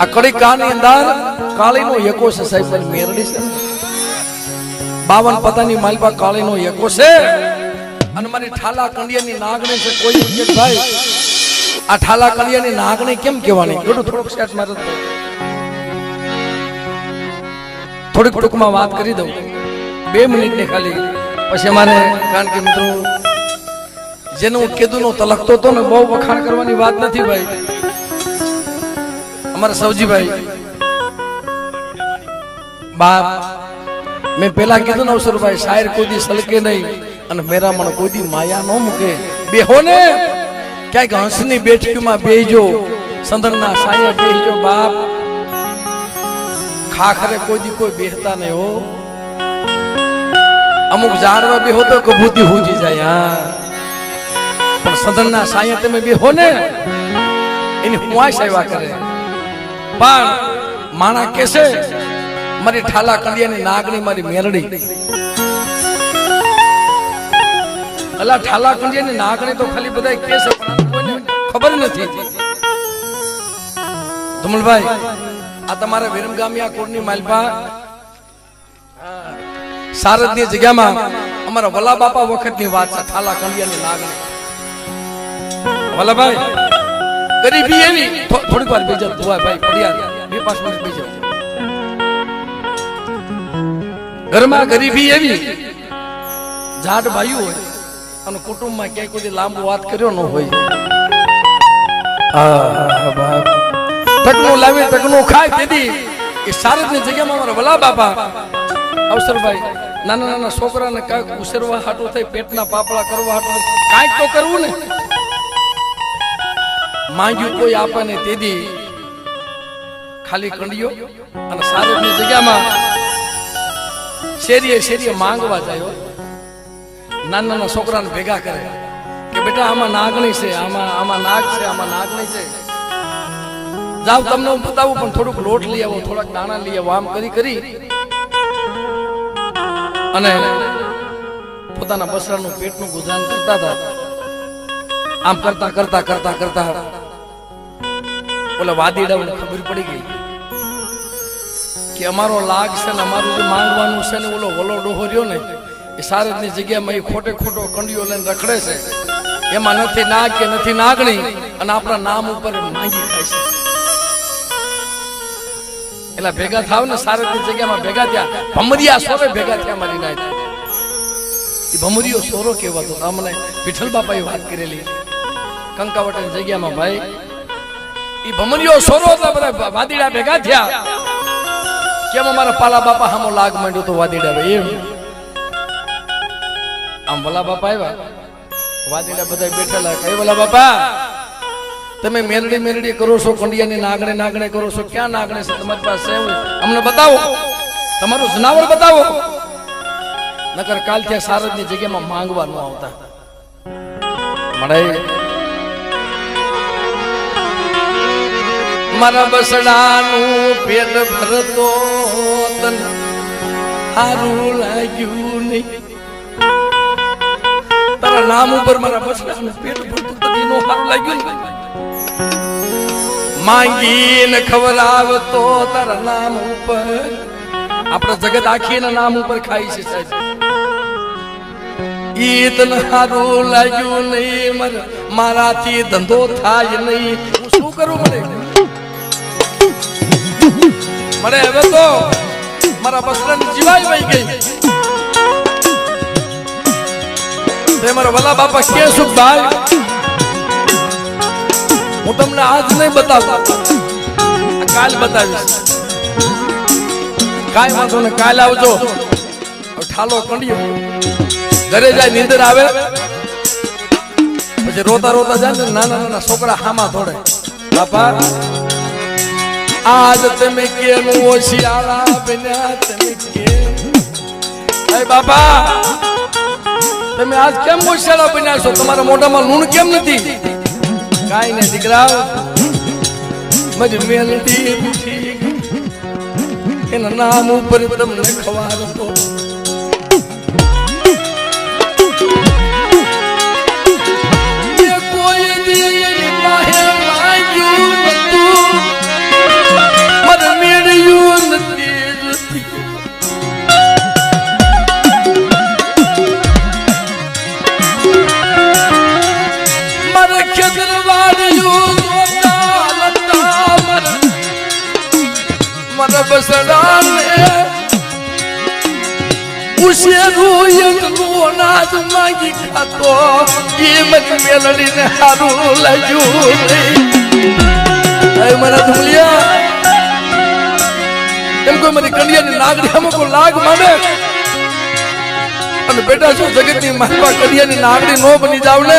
આ કડી કાની અંદર કાળીનો એકો છે સાહેબ મેરડી છે. બાવન પતાની માલપા કાળીનો એકો છે. અને મારી ઠાલા કંડિયાની નાગણી છે, કોઈ એમ કે ભાઈ. આ ઠાલા કંડિયાની નાગણી કેમ કહેવાની? થોડું થોડુંક સેટ મારે. થોડીક ટૂંકમાં વાત કરી દઉં. બે મિનિટની ખાલી. પછી અમારે, કારણ કે મિત્રો, જેનું કીધું નો તલકતો હતો ને બહુ વખાણ કરવાની વાત નથી ભાઈ. અમારા સૌજીભાઈ બાપ, મેં પેલા કીધું ને અવસરભાઈ, શાયર કોઈ સલકે નહીં અને મેરામણ કોઈ દી માયા ન મૂકે. બેહો ને. ક્યાંક હંસની બેઠકીમાં બેહજો. સંદરના સાયર બેહજો બાપ. ખાખરે કોઈ દી કોઈ બેહતા નહીં હો. અમુક ઝાડવા બેહો તો કભૂતી હુજી જાય, હા. પણ સદનના સાયા તમે બેહો ને. એની હુઆ સેવા કરે. પણ માણા કેસે મારી ઠાલા કંડિયાની નાગણી, મારી મેરડી. અલા ઠાલા કંડિયાની નાગણી તો ખાલી બધા કે છે, પણ આને કોઈને ખબર નથી. ધમલભાઈ, આ તમારા વિરમગામિયા કોડની માલપા સારદની જગ્યામાં અમારા વલા બાપા વખતની વાત છે, ઠાલા કંડિયાની નાગણી. વલ્લભભાઈ ગરીબી થો- થોડીક વાર બેજો ધોવાય ભાઈ પડિયા બે પાંચ મિનિટ બેજો ઘરમાં ગરીબી એવી જાડ ભાઈઓ હોય, અને કુટુંબમાં ક્યાંય કોઈ લાંબુ વાત કર્યો ન હોય. ટકનું લાવી ટકનું ખાય તેથી એ સારદની જગ્યામાં અમારા વલા બાપા. અવસરભાઈ નાના નાના છોકરાને કાંઈક ઉછેરવા હાટું થાય, પેટના પાપડા કરવા હાટું કાંઈક તો કરવું ને. માંગ્યું કોઈ આપે ને તેથી ખાલી કંડિયો અને સારદની જગ્યામાં શેરીએ શેરીએ માંગવા જાય. નાના નાના છોકરાને ભેગા કરે. કે બેટા, આમાં નાગણી છે, આમાં આમાં નાગ છે, આમાં નાગણી છે. જાવ તમને હું બતાવું, પણ થોડુંક લોટ લઈ આવો, થોડાક દાણા લઈ આવો, આમ કરી કરી. અને પોતાના બસરાનું પેટનું ગુજરાન કરતા હતા. આમ કરતા કરતા કરતા કરતા ઓલા વાદીડાઓને ખબર પડી ગઈ કે અમારો લાગ છે ને અમારું જે માંગવાનું છે ને ઓલો વલો ડોહો ને, એ સારદની જગ્યામાં એ ખોટે ખોટો કંડિયો લઈને રખડે છે. એમાં નથી નાગ કે નથી નાગણી, અને આપણા નામ ઉપર માંગી ખાય છે. એટલે ભેગા થાવ ને સારદની જગ્યામાં ભેગા થયા, ભમરિયા સોરે ભેગા થયા મારી નાય. એ ભમરિયો સોરો કહેવાતો અમને વિઠ્ઠલ બાપાએ વાત કરેલી. કંકાવટની જગ્યામાં ભાઈ એ ભમરીઓ સોરો હતા બધા વાદીડા ભેગા થયા. કેમ અમારા પાલા બાપા હામો લાગ માંડ્યો તો વાદીડા એમ. આમ વલા બાપા આવ્યા. વાદીડા બધા બેઠેલા. કઈ વલા બાપા, તમે મેરડી મેરડી કરો છો, કંડિયાની નાગણે નાગણે કરો છો. ક્યાં નાગણે છે? તમારી પાસે અમને બતાવો. તમારું જનાવર બતાવો. નકર કાલ ત્યાં સારદની જગ્યામાં માંગવા ન આવતા. મળે. મારા બસડાનું પેટ ભરતો સારું લાગ્યું નહીં. તારા નામ ઉપર મારા બસડાનું પેટ ભરતું હારું લાગ્યું માંગીને ખવડાવતો તારા નામ ઉપર. આપણે જગત આખીના નામ ઉપર ખાઈ છે સાહેબ. ઈ તને સારું લાગ્યું નહીં. મારા મારાથી ધંધો થાય નહીં. શું કરું મને? મને હવે તો મારા બસરાની જીવાય વહી ગઈ. તે મારા વલા બાપા કે સુખભાઈ હું તમને આજ નહીં બતાવતા કાલ બતાવીશ. કાંઈ વાંધો ને કાલ આવજો. ઠાલો કંડિયો ઘરે જાય, નીંદર આવે. પછી રોતા રોતા જાય ને નાના નાના છોકરા હામાં ધોડે બાપા આજ તમે કેમ ઓશિયાળા બન્યા? તમે એ બાપા, તમે આજ કેમ ઓશિયાળા બન્યા છો? તમારા મોઢામાં લૂણ કેમ નથી? કાઈ ને દીકરા મજ મેલતી એના નામ ઉપર તમને ખવાડતો ઉશેરું એકલું અનાજ માંગી ખાતો. એ મને મેલડીને હારું લાગ્યું મારા ધુલિયા, એમ કોઈ મારી કડિયાની નાગરી આમાં કોઈ લાગ માને? અને બેટા, શું જગતની મારવા કડિયાની નાગરી નો બની જાવ ને?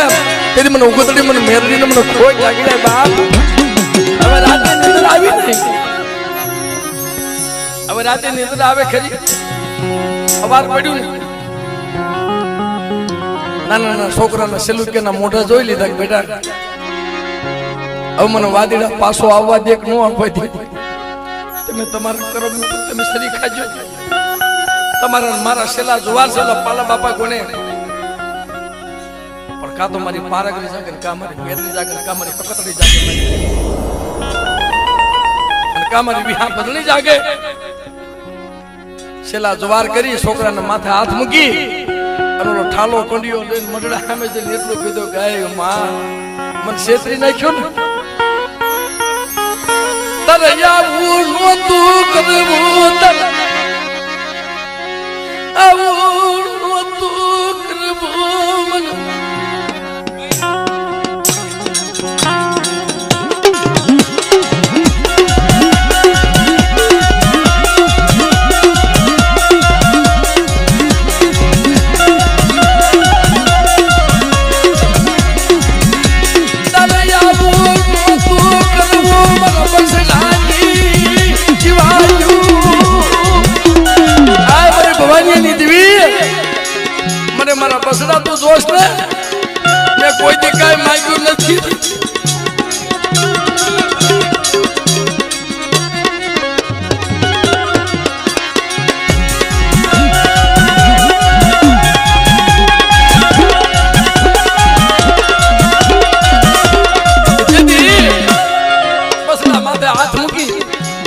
તેથી મને ઉગતડી, મને મેરડીને મને ખોટ લાગી જાય બાપ. હવે રાતે નીંદર આવી નહીં. હવે રાતે નીંદર આવે ખરી. અવાર પડ્યું નાના નાના છોકરાના સેલુકેના મોઢા જોઈ લીધા બેટા, હવે મને વાદીડા પાછો આવવા દે ન આવવા તમે તમારા કર્મ તમે શરીર ખાજો. તમારા મારા સેલા જોવા સેલા પાલા બાપા કોને પણ કા તો મારી પારગરી જાગે કા મારી મેરની જાગે કા મારી પકતડી જાગે કા મારી વિહા બદલી જાગે? છેલ્લા જવાર કરી છોકરાને માથે હાથ મૂકી અને ઓલો ઠાલો કંડિયો લઈને મંડળા સામે જઈને એટલું કીધું ગાયમાં મને છેતરી નાખ્યો ને. તારે આવું નહોતું કરવું તને આવું નહોતું કરવું મને. મારા તું જોશ ને? મેં કોઈ દી કાંઈ માંગ્યું નથી?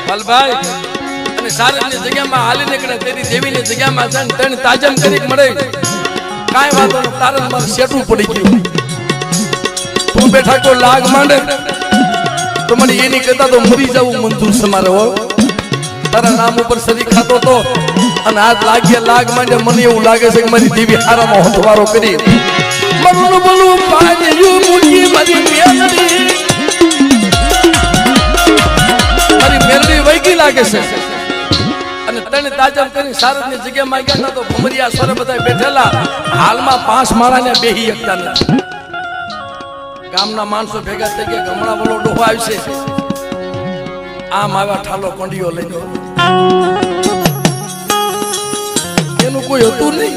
વાલભાઈ અને સારંગની જગ્યામાં હાલી નીકળે, તેની દેવીની જગ્યામાં ત્રણ તાજમ કરી મળે. કાંઈ વાંધો નહીં, તારે મારે શેઠું પડી ગયું તું બેઠા કોઈ લાગ માંડે. તો મને એની કરતા તો મરી જવું મંજૂર છે મારે તારા નામ ઉપર સરી ખાતો તો, અને હાથ લાગ્યા લાગ માંડે, મને એવું લાગે છે કે મારી દેવી હારામાં હંથવારો કરી. મરું બોલું પાડ્યું મૂકી મારી મેલડી મારી મેલડી વૈગી લાગે છે. અને ત્રણ તાજમ કરી સારદની જગ્યામાં ગયા તો ભમરિયા સર બધા બેઠેલા. હાલમાં પાંચ માળાને બેહી શકતા નથી. ગામના માણસો ભેગા થઈ ગયા ગમણા વલો ડોહો આવશે. આમ આવ્યા ઠાલો કોંડીઓ લઈને એનું કોઈ હતું નહીં.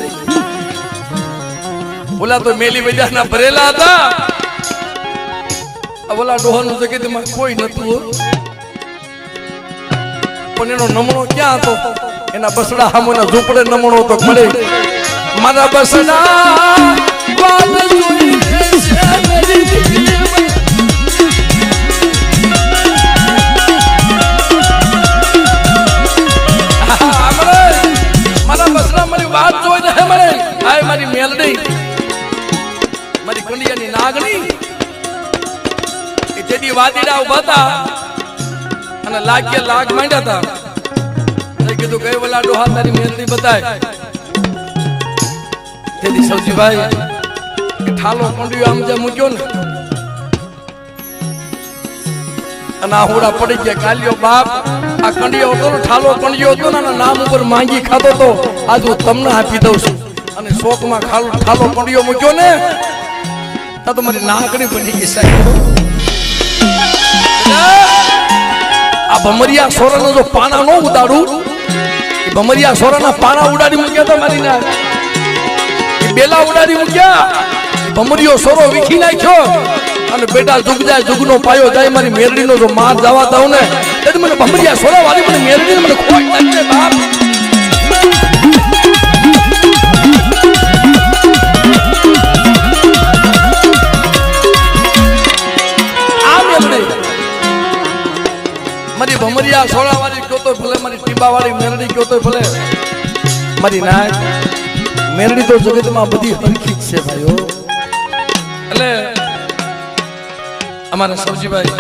બોલા તો મેલી બજારના ભરેલા હતા. બોલા ડોહાનું જગતમાં કોઈ નતું. પણ એનો નમણો ક્યાં હતો? એના બસડા હામોના ઝૂંપડે નમણો તો મળે મારા બસડા મેરી મેલડી. મારી નાગણી. કે જેથી વાદીડા ઊભા હતા અને લાગ્યા લાગ માંડ્યા હતા કીધું કઈ વલા ડોહા તારી મહેંદી બતાય. તેથી સૌજીભાઈ ઠાલો કંડિયો આમ જે મૂક્યો ને. અને આ હોડા પડી ગયા કાલિયો બાપ. આ કંડિયો હતો ને, ઠાલો કંડિયો હતો ને નામ ઉપર માંગી ખાતો તો આજ હું તમને આપી દઉં છું. અને શોકમાં ખાલો ઠાલો કંડિયો મૂક્યો ને તો મારી નાકડી બની ગઈ સાહેબ. આ ભમરિયા સોરાનો જો પાના નો ઉડાડું? એ ભમરિયા સોરાના પાના ઉડાડી મૂક્યા તો મારી ના. બેલા ઉડાડી મૂક્યા. ભમરિયો સોરો વીખી નાખ્યો. અને બેટા જુગ જાય જુગનો પાયો જાય મારી મેરડીનો જો માર જવા દઉં ને એટલે મને ભમરિયા સોરા વાળી મને મેરડીને મને ખોટ લાગી બાપ. ટીપાવાળી મેરડી કયો તો ભલે. મારી નાય, મેરડી તો જગતમાં બધી હરખી છે ભાઈઓ. એટલે અમારા સૌજીભાઈ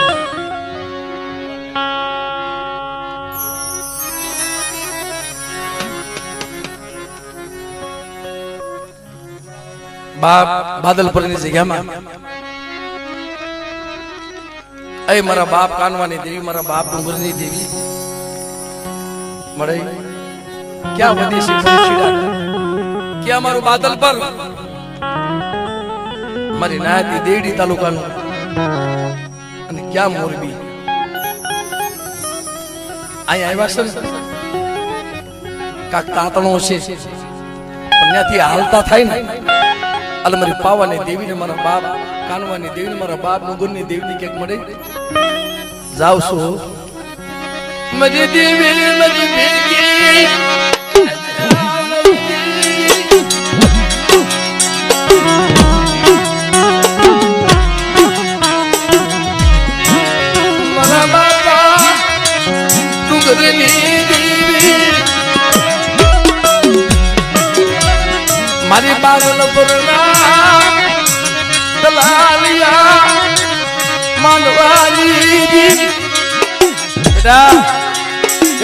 બાપ બાદલપુરની જગ્યામાં. એ મારા બાપ કાનવાની દેવી, મારા બાપ ડુંગરની દેવી. મળે? ક્યાં શીડા ક્યાં મારું બાદલ પર? મારી નાયતી દેડી તાલુકાનું. અને ક્યાં મોરબી? અહીંયા આવ્યા છે કાક તાતણો છે. ત્યાંથી હાલતા થાય ને? એટલે મારી પાવાની દેવીને મારા બાપ, કાનવાની દેવીને મારા બાપ, મુગુરની દેવીને ક્યાંક મળે? જાવ છું. મારી દેવી મારી ભેગી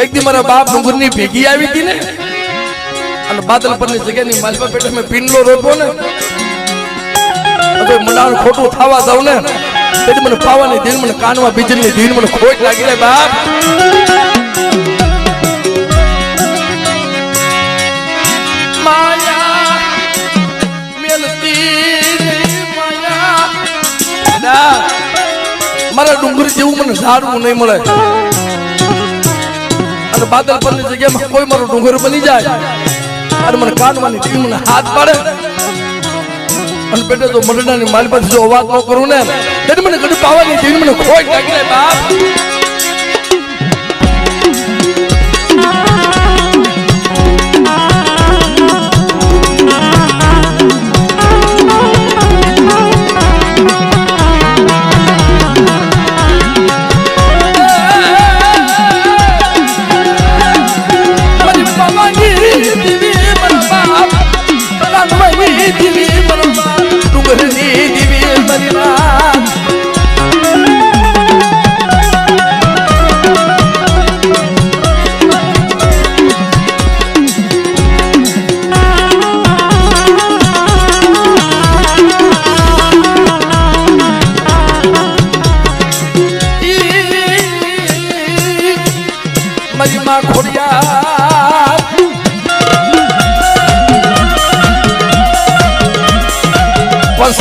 એક દી મારા બાપ ડુંગરની ભેગી આવી હતી ને, અને બાદલ પરની જગ્યાની માલપા પેટે મેં પીંડલો રોપો ને. હવે મનાણ ખોટું થવા દઉં ને તેથી મને પાવાની દિન મને કાનમાં બીજની દિન મને ખોટ લાગી રે બાપ મારા ડુંગર જેવું મને ઝાડવું નહીં મળે. અને બાદલ પરની જગ્યામાં કોઈ મારો ડુંગર બની જાય. અને મને કાનવાની ટીમ મને હાથ પાડે. અને પેટે તો મરડાની માલ પાસે જો અવાજ ન કરું ને એટલે મને ગઢ પાવાની ટીમ મને ખોઈ લાગી બાપ.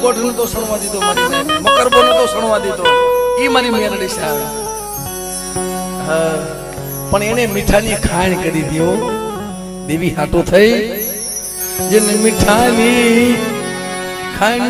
ગોઠ નતો સણવા દીધો, મારી. મકરબો નતો સણવા દીધો. એ મારી મેરડી આવે. પણ એને મીઠાની ખાણ કરી દીધો દેવી હાટો થઈ. જેને મીઠાની ખાણ